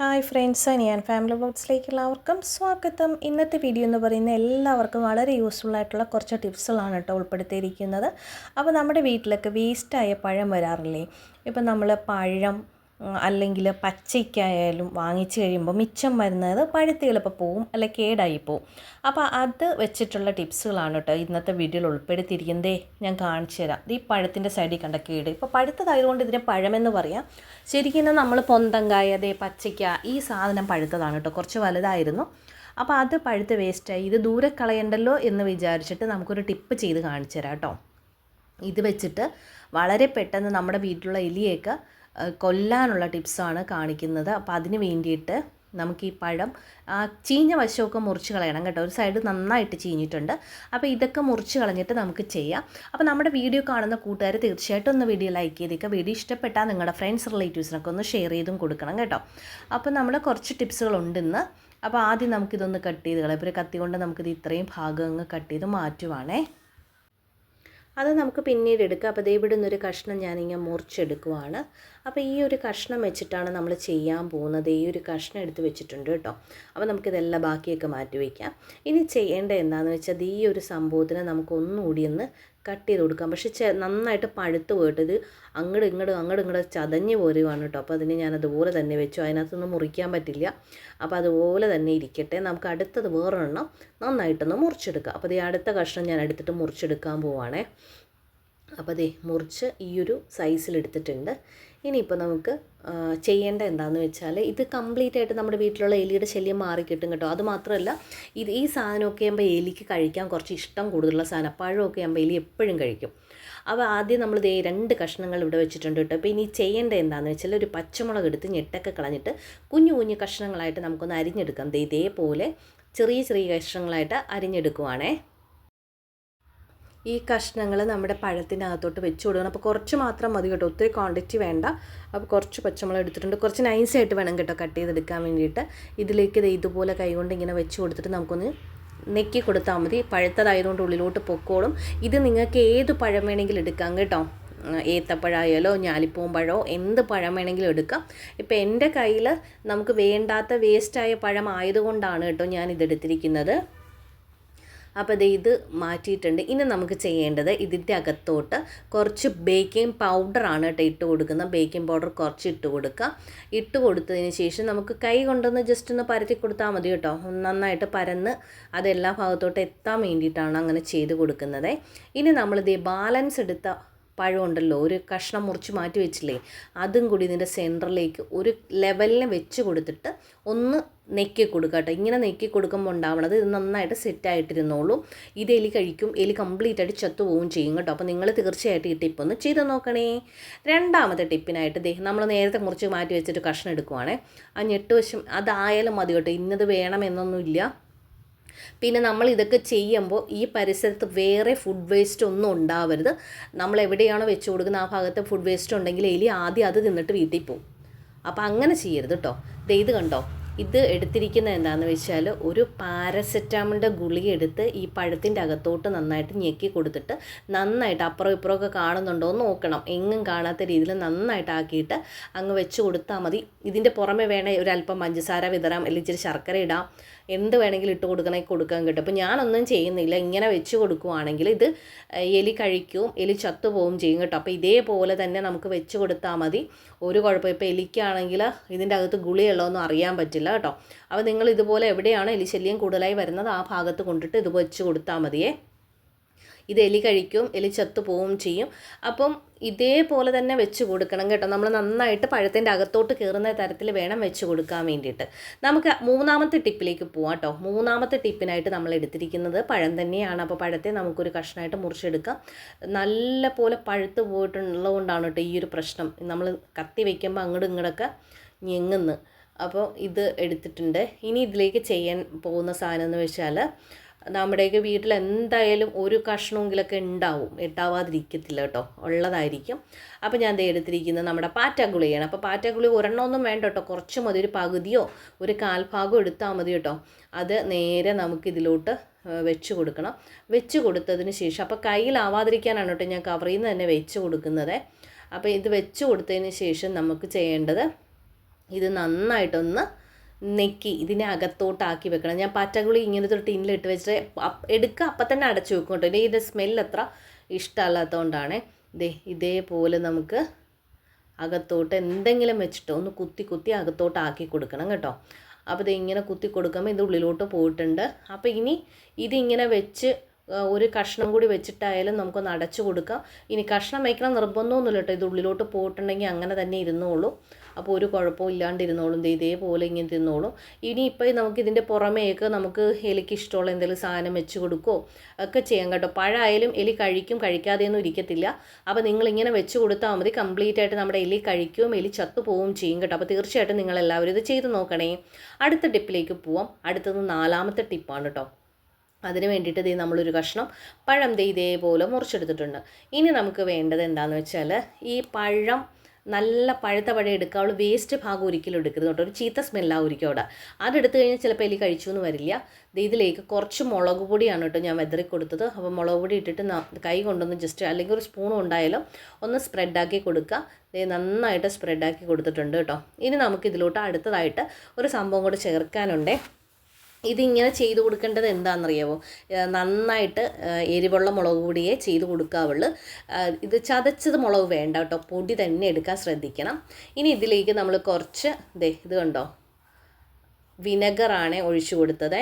Hi friends ഞാൻ family ബോക്സിലേക്ക് എല്ലാവർക്കും സ്വാഗതം. ഇന്നത്തെ വീഡിയോ എന്ന് പറയുന്നത് എല്ലാവർക്കും വളരെ യൂസ്ഫുൾ ആയിട്ടുള്ള കുറച്ച് ടിപ്സുകളാണ് കേട്ടോ ഉൾപ്പെടുത്തിയിരിക്കുന്നത്. അപ്പോൾ നമ്മുടെ വീട്ടിലൊക്കെ വേസ്റ്റായ പഴം വരാറില്ലേ? ഇപ്പം നമ്മൾ പഴം അല്ലെങ്കിൽ പച്ചയ്ക്കായാലും വാങ്ങിച്ച് കഴിയുമ്പോൾ മിച്ചം വരുന്നത് പഴുത്ത് ചിലപ്പോൾ പോവും അല്ലെ കേടായി പോവും. അപ്പോൾ അത് വെച്ചിട്ടുള്ള ടിപ്സുകളാണ് കേട്ടോ ഇന്നത്തെ വീഡിയോയിൽ ഉൾപ്പെടുത്തിയിരിക്കുന്നതേ. ഞാൻ കാണിച്ചു തരാം. ഈ പഴത്തിന്റെ സൈഡിൽ കണ്ട കേട്. ഇപ്പോൾ പഴുത്തതായതുകൊണ്ട് ഇതിനെ പഴമെന്ന് പറയാം. ശരിക്കും നമ്മൾ പൊന്തങ്കായ അതേ പച്ചയ്ക്ക ഈ സാധനം പഴുത്തതാണ് കേട്ടോ. കുറച്ച് വലുതായിരുന്നു. അപ്പോൾ അത് പഴുത്ത് വേസ്റ്റായി. ഇത് ദൂരെ കളയണ്ടല്ലോ എന്ന് വിചാരിച്ചിട്ട് നമുക്കൊരു ടിപ്പ് ചെയ്ത് കാണിച്ചു തരാം കേട്ടോ. ഇത് വെച്ചിട്ട് വളരെ പെട്ടെന്ന് നമ്മുടെ വീട്ടിലുള്ള എലിയൊക്കെ കൊല്ലാനുള്ള ടിപ്സാണ് കാണിക്കുന്നത്. അപ്പോൾ അതിന് വേണ്ടിയിട്ട് നമുക്ക് ഈ പഴം ചീഞ്ഞ വശമൊക്കെ മുറിച്ച് കളയണം കേട്ടോ. ഒരു സൈഡ് നന്നായിട്ട് ചീഞ്ഞിട്ടുണ്ട്. അപ്പോൾ ഇതൊക്കെ മുറിച്ച് കളഞ്ഞിട്ട് നമുക്ക് ചെയ്യാം. അപ്പോൾ നമ്മുടെ വീഡിയോ കാണുന്ന കൂട്ടുകാർ തീർച്ചയായിട്ടും ഒന്ന് വീഡിയോ ലൈക്ക് ചെയ്തേക്കുക വീഡിയോ ഇഷ്ടപ്പെട്ടാൽ നിങ്ങളുടെ ഫ്രണ്ട്സ് റിലേറ്റീവ്സിനൊക്കെ ഒന്ന് ഷെയർ ചെയ്തും കൊടുക്കണം കേട്ടോ. അപ്പോൾ നമ്മൾ കുറച്ച് ടിപ്സുകളുണ്ട് ഇന്ന്. അപ്പോൾ ആദ്യം നമുക്കിതൊന്ന് കട്ട് ചെയ്ത് കളയാം. ഇപ്പോൾ ഒരു കത്തി കൊണ്ട് നമുക്കിത് ഇത്രയും ഭാഗം കട്ട് ചെയ്ത് മാറ്റുവാണേ. അത് നമുക്ക് പിന്നീട് എടുക്കാം. അപ്പോൾ ഇവിടെ നിന്നൊരു കഷ്ണം ഞാനിങ്ങനെ മുറിച്ചെടുക്കുവാണ്. അപ്പോൾ ഈ ഒരു കഷ്ണം വെച്ചിട്ടാണ് നമ്മൾ ചെയ്യാൻ പോകുന്നത്. ഈ ഒരു കഷ്ണം എടുത്ത് വെച്ചിട്ടുണ്ട് കേട്ടോ. അപ്പോൾ നമുക്കിതെല്ലാം ബാക്കിയൊക്കെ മാറ്റി വയ്ക്കാം. ഇനി ചെയ്യേണ്ട എന്താണെന്ന് വെച്ചാൽ ഈ ഒരു സംഭവത്തിന് നമുക്കൊന്നുകൂടി ഒന്ന് കട്ട് ചെയ്ത് കൊടുക്കാം. പക്ഷേ ചെ നന്നായിട്ട് പഴുത്ത് പോയിട്ട് ഇത് അങ്ങോട്ട് ഇങ്ങോട്ട് അങ്ങോട്ട് ഇങ്ങോട്ട് ചതഞ്ഞ് പോരുവാണ് കേട്ടോ. അപ്പോൾ അതിനെ ഞാൻ അതുപോലെ തന്നെ വെച്ചു. അതിനകത്തൊന്നും മുറിക്കാൻ പറ്റില്ല. അപ്പോൾ അതുപോലെ തന്നെ ഇരിക്കട്ടെ. നമുക്ക് അടുത്തത് വേറൊരെണ്ണം നന്നായിട്ടൊന്ന് മുറിച്ചെടുക്കാം. അപ്പോൾ ഈ അടുത്ത കഷ്ണം ഞാൻ എടുത്തിട്ട് മുറിച്ചെടുക്കാൻ പോവാണേ. അപ്പോൾ അതേ മുറിച്ച് ഈ ഒരു സൈസിലെടുത്തിട്ടുണ്ട് ഇനിയിപ്പോൾ നമുക്ക് ചെയ്യേണ്ട എന്താണെന്ന് വെച്ചാൽ ഇത് കംപ്ലീറ്റ് ആയിട്ട് നമ്മുടെ വീട്ടിലുള്ള എലിയുടെ ശല്യം മാറി കിട്ടും കേട്ടോ. അത് മാത്രമല്ല ഇത് ഈ സാധനമൊക്കെ ആകുമ്പോൾ എലിക്ക് കഴിക്കാൻ കുറച്ച് ഇഷ്ടം കൂടുതലുള്ള സാധനം. പഴമൊക്കെ ആകുമ്പോൾ എലി എപ്പോഴും കഴിക്കും. അപ്പോൾ ആദ്യം നമ്മൾ ദേ രണ്ട് കഷ്ണങ്ങൾ ഇവിടെ വെച്ചിട്ടുണ്ട് കേട്ടോ. അപ്പോൾ ഇനി ചെയ്യേണ്ട എന്താണെന്ന് വെച്ചാൽ ഒരു പച്ചമുളക് എടുത്ത് ഞെട്ടൊക്കെ കളഞ്ഞിട്ട് കുഞ്ഞു കുഞ്ഞു കഷ്ണങ്ങളായിട്ട് നമുക്കൊന്ന് അരിഞ്ഞെടുക്കാം. ദേ ഇതേപോലെ ചെറിയ ചെറിയ കഷ്ണങ്ങളായിട്ട് അരിഞ്ഞെടുക്കുവാണേ. ഈ കഷ്ണങ്ങൾ നമ്മുടെ പഴത്തിനകത്തോട്ട് വെച്ച് കൊടുക്കണം. അപ്പോൾ കുറച്ച് മാത്രം മതി കേട്ടോ. ഒത്തിരി ക്വാണ്ടിറ്റി വേണ്ട. അപ്പോൾ കുറച്ച് പച്ചമുളക് എടുത്തിട്ടുണ്ട്. കുറച്ച് നൈസായിട്ട് വേണം കേട്ടോ കട്ട് ചെയ്തെടുക്കാൻ വേണ്ടിയിട്ട്. ഇതിലേക്ക് ഇതുപോലെ കൈകൊണ്ട് ഇങ്ങനെ വെച്ച് കൊടുത്തിട്ട് നമുക്കൊന്ന് നെക്കി കൊടുത്താൽ മതി. പഴുത്തതായതുകൊണ്ട് ഉള്ളിലോട്ട് പൊക്കോളും. ഇത് നിങ്ങൾക്ക് ഏത് പഴം വേണമെങ്കിലും എടുക്കാം കേട്ടോ. ഏത്തപ്പഴമായാലോ ഞാലിപ്പൂമ്പഴമോ എന്ത് പഴം വേണമെങ്കിലും എടുക്കാം. ഇപ്പോൾ എന്റെ കയ്യിൽ നമുക്ക് വേണ്ടാത്ത വേസ്റ്റായ പഴം ആയതുകൊണ്ടാണ് കേട്ടോ ഞാൻ ഇതെടുത്തിരിക്കുന്നത് അപ്പോൾ ദേ ഇത് മാറ്റിയിട്ടുണ്ട്. ഇനി നമുക്ക് ചെയ്യേണ്ടത് ഇതിന്റെ അകത്തോട്ട് കുറച്ച് ബേക്കിംഗ് പൗഡറാണ് കേട്ടോ ഇട്ട് കൊടുക്കുന്നത്. ബേക്കിംഗ് പൗഡർ കുറച്ച് ഇട്ട് കൊടുക്കുക. ഇട്ട് കൊടുത്തതിന് ശേഷം നമുക്ക് കൈ കൊണ്ടൊന്ന് ജസ്റ്റ് ഒന്ന് പരത്തി കൊടുത്താൽ മതി കേട്ടോ. നന്നായിട്ട് പരന്ന് അതെല്ലാ ഭാഗത്തോട്ട് എത്താൻ വേണ്ടിയിട്ടാണ് അങ്ങനെ ചെയ്ത് കൊടുക്കുന്നത്. ഇനി നമ്മളിത് ബാലൻസ് എടുത്ത പഴമുണ്ടല്ലോ ഒരു കഷ്ണം മുറിച്ച് മാറ്റി വെച്ചില്ലേ അതും കൂടി ഇതിന്റെ സെന്ററിലേക്ക് ഒരു ലെവലിനെ വെച്ച് കൊടുത്തിട്ട് ഒന്ന് നെക്കി കൊടുക്കുക കേട്ടോ. ഇങ്ങനെ നെക്കി കൊടുക്കുമ്പോൾ ഉണ്ടാവണത് ഇത് നന്നായിട്ട് സെറ്റായിട്ടിരുന്നോളൂ ഇത് എലി കഴിക്കും. എലി കംപ്ലീറ്റ് ആയിട്ട് ചത്തു പോവുകയും ചെയ്യും കേട്ടോ. അപ്പോൾ നിങ്ങൾ തീർച്ചയായിട്ടും ഈ ടിപ്പ് ഒന്ന് ചെയ്ത് നോക്കണേ. രണ്ടാമത്തെ ടിപ്പിനായിട്ട് ദേ നമ്മൾ നേരത്തെ മുറിച്ച് മാറ്റി വെച്ചിട്ട് കഷ്ണം എടുക്കുവാണേ. ആ ഞെട്ട് വശം അതായാലും മതി കേട്ടോ. ഇന്നത് വേണമെന്നൊന്നുമില്ല പിന്നെ നമ്മൾ ഇതൊക്കെ ചെയ്യുമ്പോൾ ഈ പരിസരത്ത് വേറെ ഫുഡ് വേസ്റ്റ് ഒന്നും ഉണ്ടാവരുത്. നമ്മൾ എവിടെയാണോ വെച്ച് കൊടുക്കുന്ന ആ ഭാഗത്ത് ഫുഡ് വേസ്റ്റ് ഉണ്ടെങ്കിൽ എലി ആദ്യം അത് തിന്നിട്ട് വീട്ടിൽ പോകും. അപ്പോൾ അങ്ങനെ ചെയ്യരുത് കേട്ടോ ഇത് കണ്ടോ? ഇത് എടുത്തിരിക്കുന്നത് എന്താണെന്ന് വെച്ചാൽ ഒരു പാരസെറ്റാമോളിന്റെ ഗുളി എടുത്ത് ഈ പഴത്തിന്റെ അകത്തോട്ട് നന്നായിട്ട് ഞെക്കി കൊടുത്തിട്ട് നന്നായിട്ട് അപ്പുറം ഇപ്പുറമൊക്കെ കാണുന്നുണ്ടോ എന്ന് നോക്കണം. എങ്ങും കാണാത്ത രീതിയിൽ നന്നായിട്ട് ആക്കിയിട്ട് അങ്ങ് വെച്ച് കൊടുത്താൽ മതി. ഇതിന്റെ പുറമെ വേണേൽ ഒരല്പം പഞ്ചസാര വിതറാം അല്ലെങ്കിൽ ഇച്ചിരി ശർക്കര ഇടാം. എന്ത് വേണമെങ്കിലും ഇട്ട് കൊടുക്കണമെങ്കിൽ കൊടുക്കാൻ കിട്ടും. അപ്പോൾ ഞാനൊന്നും ചെയ്യുന്നില്ല. ഇങ്ങനെ വെച്ച് കൊടുക്കുവാണെങ്കിൽ ഇത് എലി കഴിക്കും എലി ചത്തുപോവും ചെയ്യും കേട്ടോ. അപ്പോൾ ഇതേപോലെ തന്നെ നമുക്ക് വെച്ച് കൊടുത്താൽ മതി. ഒരു കുഴപ്പം ഇപ്പോൾ എലിക്കാണെങ്കിൽ ഇതിന്റെ അകത്ത് ഗുളിയുള്ളതൊന്നും അറിയാൻ പറ്റില്ല. കേട്ടോ. അപ്പോൾ നിങ്ങൾ ഇതുപോലെ എവിടെയാണ് എലിശല്യം കൂടുതലായി വരുന്നത് ആ ഭാഗത്ത് കൊണ്ടിട്ട് ഇത് വെച്ച് കൊടുത്താൽ മതിയേ. ഇത് എലി കഴിക്കും എലി ചത്തു പോവും ചെയ്യും. അപ്പം ഇതേപോലെ തന്നെ വെച്ച് കൊടുക്കണം കേട്ടോ. നമ്മൾ നന്നായിട്ട് പഴത്തിന്റെ അകത്തോട്ട് കയറുന്ന തരത്തിൽ വേണം വെച്ച് കൊടുക്കാൻ വേണ്ടിയിട്ട്. നമുക്ക് മൂന്നാമത്തെ ടിപ്പിലേക്ക് പോവാം കേട്ടോ. മൂന്നാമത്തെ ടിപ്പിനായിട്ട് നമ്മൾ എടുത്തിരിക്കുന്നത് പഴം തന്നെയാണ്. അപ്പോൾ പഴത്തെ നമുക്കൊരു കഷ്ണമായിട്ട് മുറിച്ചെടുക്കാം. നല്ല പോലെ പഴുത്ത് പോയിട്ടുള്ളതുകൊണ്ടാണ് കേട്ടോ ഈ ഒരു പ്രശ്നം. നമ്മൾ കത്തി വയ്ക്കുമ്പോൾ അങ്ങോട്ടും ഇങ്ങോട്ടൊക്കെ ഞെങ്ങുന്നു. അപ്പോൾ ഇത് എടുത്തിട്ടുണ്ട്. ഇനി ഇതിലേക്ക് ചെയ്യാൻ പോകുന്ന സാധനം എന്ന് വെച്ചാൽ നമ്മുടെയൊക്കെ വീട്ടിൽ എന്തായാലും ഒരു കഷ്ണമെങ്കിലൊക്കെ ഉണ്ടാവും. ഇട്ടാവാതിരിക്കത്തില്ല കേട്ടോ. ഉള്ളതായിരിക്കും. അപ്പോൾ ഞാൻ ദേ എടുത്തിരിക്കുന്നത് നമ്മുടെ പാറ്റാഗുളിയാണ്. അപ്പോൾ പാറ്റാഗുളി ഒരെണ്ണമൊന്നും വേണ്ട കേട്ടോ. കുറച്ച് മതി. ഒരു പകുതിയോ ഒരു കാൽഭാഗം എടുത്താൽ മതി കേട്ടോ. അത് നേരെ നമുക്കിതിലോട്ട് വെച്ച് കൊടുക്കണം. വെച്ച് കൊടുത്തതിന് ശേഷം അപ്പോൾ കയ്യിലാവാതിരിക്കാനാണ് കേട്ടോ ഞാൻ കവറിൽ നിന്ന് തന്നെ വെച്ച് കൊടുക്കുന്നത്. അപ്പോൾ ഇത് വെച്ച് കൊടുത്തതിന് ശേഷം നമുക്ക് ചെയ്യേണ്ടത് ഇത് നന്നായിട്ടൊന്ന് നെക്കി ഇതിനെ അകത്തോട്ടാക്കി വെക്കണം. ഞാൻ പാറ്റഗുളി ഇങ്ങനത്തെ ഒരു ടിന്നിലിട്ട് വെച്ചിട്ട് എടുക്കുക അപ്പം തന്നെ അടച്ചു വെക്കും കേട്ടോ. ഇനി ഇതിന്റെ സ്മെല്ല് അത്ര ഇഷ്ടമല്ലാത്തതുകൊണ്ടാണ്. ദേ ഇതേപോലെ നമുക്ക് അകത്തോട്ട് എന്തെങ്കിലും വെച്ചിട്ട് ഒന്ന് കുത്തി കുത്തി അകത്തോട്ട് ആക്കി കൊടുക്കണം കേട്ടോ. അപ്പോൾ ഇത് ഇങ്ങനെ കുത്തി കൊടുക്കുമ്പോൾ ഇത് ഉള്ളിലോട്ട് പോയിട്ടുണ്ട്. അപ്പോൾ ഇനി ഇതിങ്ങനെ വെച്ച് ഒരു കഷ്ണം കൂടി വെച്ചിട്ടായാലും നമുക്കൊന്ന് അടച്ചു കൊടുക്കാം. ഇനി കഷ്ണം വയ്ക്കണം നിർബന്ധമൊന്നുമില്ല കേട്ടോ. ഇത് ഉള്ളിലോട്ട് പോയിട്ടുണ്ടെങ്കിൽ അങ്ങനെ തന്നെ ഇരുന്നോളൂ. അപ്പോൾ ഒരു കുഴപ്പവും ഇല്ലാണ്ടിരുന്നോളും. ഇതേപോലെ ഇങ്ങനെ തിന്നോളും ഇപ്പം നമുക്ക് ഇതിന്റെ പുറമേക്ക് നമുക്ക് എലിക്ക് ഇഷ്ടമുള്ള എന്തെങ്കിലും സാധനം വെച്ച് കൊടുക്കുകയോ ഒക്കെ ചെയ്യാം കേട്ടോ. പഴമായാലും എലി കഴിക്കും കഴിക്കാതെയൊന്നും ഇരിക്കത്തില്ല. അപ്പോൾ നിങ്ങളിങ്ങനെ വെച്ച് കൊടുത്താൽ മതി. കംപ്ലീറ്റ് ആയിട്ട് നമ്മുടെ എലി കഴിക്കുകയും എലി ചത്തു പോവുകയും ചെയ്യും കേട്ടോ. അപ്പോൾ തീർച്ചയായിട്ടും നിങ്ങളെല്ലാവരും ഇത് ചെയ്ത് നോക്കണേ. അടുത്ത ടിപ്പിലേക്ക് പോവാം. അടുത്തത് നാലാമത്തെ ടിപ്പാണ് കേട്ടോ. അതിന് വേണ്ടിയിട്ട് ദേ നമ്മളൊരു കഷ്ണം പഴം ദേ ഇതേപോലെ മുറിച്ചെടുത്തിട്ടുണ്ട്. ഇനി നമുക്ക് വേണ്ടത് എന്താണെന്ന് വെച്ചാൽ ഈ പഴം നല്ല പഴുത്ത പഴം എടുക്കുക. അവൾ വേസ്റ്റ് ഭാഗം ഒരിക്കലും എടുക്കരുത് കേട്ടോ. ഒരു ചീത്ത സ്മെല്ലായിരിക്കും അവിടെ. അതെടുത്ത് കഴിഞ്ഞാൽ ചിലപ്പോൾ എലി കഴിച്ചു എന്ന് വരില്ല. ഇതിലേക്ക് കുറച്ച് മുളക് പൊടിയാണ് കേട്ടോ ഞാൻ വെതറി കൊടുത്തത്. അപ്പോൾ മുളക് പൊടി ഇട്ടിട്ട് കൈ കൊണ്ടൊന്ന് ജസ്റ്റ് അല്ലെങ്കിൽ ഒരു സ്പൂൺ ഉണ്ടായാലും ഒന്ന് സ്പ്രെഡാക്കി കൊടുക്കുക. നന്നായിട്ട് സ്പ്രെഡാക്കി കൊടുത്തിട്ടുണ്ട് കേട്ടോ. ഇനി നമുക്ക് ഇതിലോട്ട് അടുത്തതായിട്ട് ഒരു സംഭവം കൂടെ ചേർക്കാനുണ്ടേ. ഇതിങ്ങനെ ചെയ്ത് കൊടുക്കേണ്ടത് എന്താണെന്നറിയാമോ നന്നായിട്ട് എരിവുള്ള മുളക് പൊടിയേ ചെയ്ത് കൊടുക്കാവുള്ളൂ. ഇത് ചതച്ചത് മുളക് വേണ്ട കേട്ടോ. പൊടി തന്നെ എടുക്കാൻ ശ്രദ്ധിക്കണം. ഇനി ഇതിലേക്ക് നമ്മൾ കുറച്ച് ദേ ഇത് കണ്ടോ? വിനെഗറാണ് ഒഴിച്ചു കൊടുത്തത്.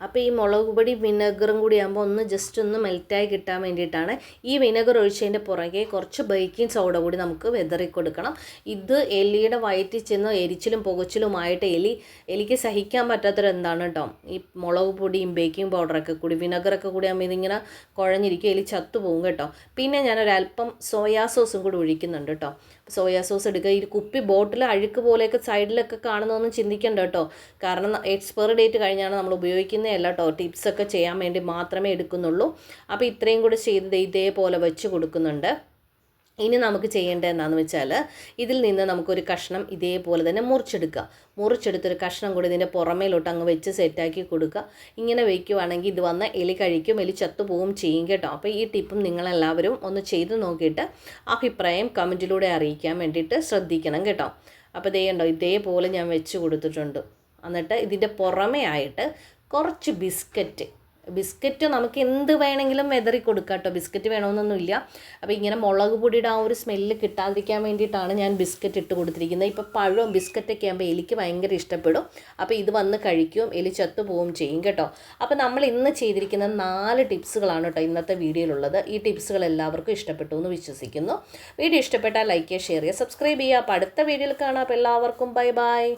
അപ്പോൾ ഈ മുളക് പൊടി വിനെഗറും കൂടി ആകുമ്പോൾ ഒന്ന് ജസ്റ്റ് ഒന്ന് മെൽറ്റായി കിട്ടാൻ വേണ്ടിയിട്ടാണ്. ഈ വിനെഗർ ഒഴിച്ചതിന്റെ പുറകെ കുറച്ച് ബേക്കിംഗ് സോഡ കൂടി നമുക്ക് വെതറി കൊടുക്കണം. ഇത് എലിയുടെ വയറ്റിൽ ചെന്ന് എരിച്ചിലും പുകച്ചിലുമായിട്ട് എലി എലിക്ക് സഹിക്കാൻ പറ്റാത്തൊരു എന്താണ് കേട്ടോ ഈ മുളക് പൊടിയും ബേക്കിംഗ് പൗഡറൊക്കെ കൂടി വിനെഗറൊക്കെ കൂടി ആകുമ്പോൾ ഇതിങ്ങനെ കുഴഞ്ഞിരിക്കും എലി ചത്തുപോകും കേട്ടോ. പിന്നെ ഞാനൊരല്പം സോയാ സോസും കൂടി ഒഴിക്കുന്നുണ്ട് കേട്ടോ സോയാ സോസ് എടുക്കുക ഈ കുപ്പി ബോട്ടിൽ അഴുക്ക് പോലെയൊക്കെ സൈഡിലൊക്കെ കാണുന്നതൊന്നും ചിന്തിക്കേണ്ട കേട്ടോ. കാരണം എക്സ്പയറി ഡേറ്റ് കഴിഞ്ഞാണ് നമ്മൾ ഉപയോഗിക്കുന്നതല്ല കേട്ടോ. ടിപ്സൊക്കെ ചെയ്യാൻ വേണ്ടി മാത്രമേ എടുക്കുന്നുള്ളൂ. അപ്പോൾ ഇത്രയും കൂടി ചെയ്ത് ഇതേപോലെ വെച്ച് കൊടുക്കുന്നുണ്ട്. ഇനി നമുക്ക് ചെയ്യേണ്ടത് എന്താണെന്ന് വെച്ചാൽ ഇതിൽ നിന്ന് നമുക്കൊരു കഷ്ണം ഇതേപോലെ തന്നെ മുറിച്ചെടുക്കുക. മുറിച്ചെടുത്തൊരു കഷ്ണം കൂടി ഇതിന്റെ പുറമേലോട്ട് അങ്ങ് വെച്ച് സെറ്റാക്കി കൊടുക്കുക. ഇങ്ങനെ വയ്ക്കുവാണെങ്കിൽ ഇത് വന്ന് എലി കഴിക്കും എലി ചത്തുപോവും ചെയ്യും കേട്ടോ. അപ്പോൾ ഈ ടിപ്പും നിങ്ങളെല്ലാവരും ഒന്ന് ചെയ്ത് നോക്കിയിട്ട് അഭിപ്രായം കമന്റിലൂടെ അറിയിക്കാൻ വേണ്ടിയിട്ട് ശ്രദ്ധിക്കണം കേട്ടോ. അപ്പോൾ ഇതേ ഇതേപോലെ ഞാൻ വെച്ച് കൊടുത്തിട്ടുണ്ട്. എന്നിട്ട് ഇതിന്റെ പുറമേ ആയിട്ട് കുറച്ച് ബിസ്ക്കറ്റ് ബിസ്ക്കറ്റ് നമുക്ക് എന്ത് വേണമെങ്കിലും വെതറി കൊടുക്കാം കേട്ടോ ബിസ്ക്കറ്റ് വേണമെന്നൊന്നുമില്ല. അപ്പോൾ ഇങ്ങനെ മുളക് പൊടിയുടെ ആ ഒരു സ്മെല്ല് കിട്ടാതിരിക്കാൻ വേണ്ടിയിട്ടാണ് ഞാൻ ബിസ്ക്കറ്റ് ഇട്ട് കൊടുത്തിരിക്കുന്നത്. ഇപ്പോൾ പഴവും ബിസ്ക്കറ്റൊക്കെ ആകുമ്പോൾ എലിക്ക് ഭയങ്കര ഇഷ്ടപ്പെടും. അപ്പോൾ ഇത് വന്ന് കഴിക്കും. എലി ചത്തു പോവും ചെയ്യും കേട്ടോ. അപ്പോൾ നമ്മൾ ഇന്ന് ചെയ്തിരിക്കുന്ന നാല് ടിപ്സുകളാണ് കേട്ടോ ഇന്നത്തെ വീഡിയോയിലുള്ളത്. ഈ ടിപ്സുകൾ എല്ലാവർക്കും ഇഷ്ടപ്പെട്ടു എന്ന് വിശ്വസിക്കുന്നു. വീഡിയോ ഇഷ്ടപ്പെട്ടാൽ ലൈക്ക് ചെയ്യുക ഷെയർ ചെയ്യുക സബ്സ്ക്രൈബ് ചെയ്യുക. അപ്പോൾ അടുത്ത വീഡിയോയിൽ കാണാം. അപ്പോൾ എല്ലാവർക്കും ബൈ ബൈ.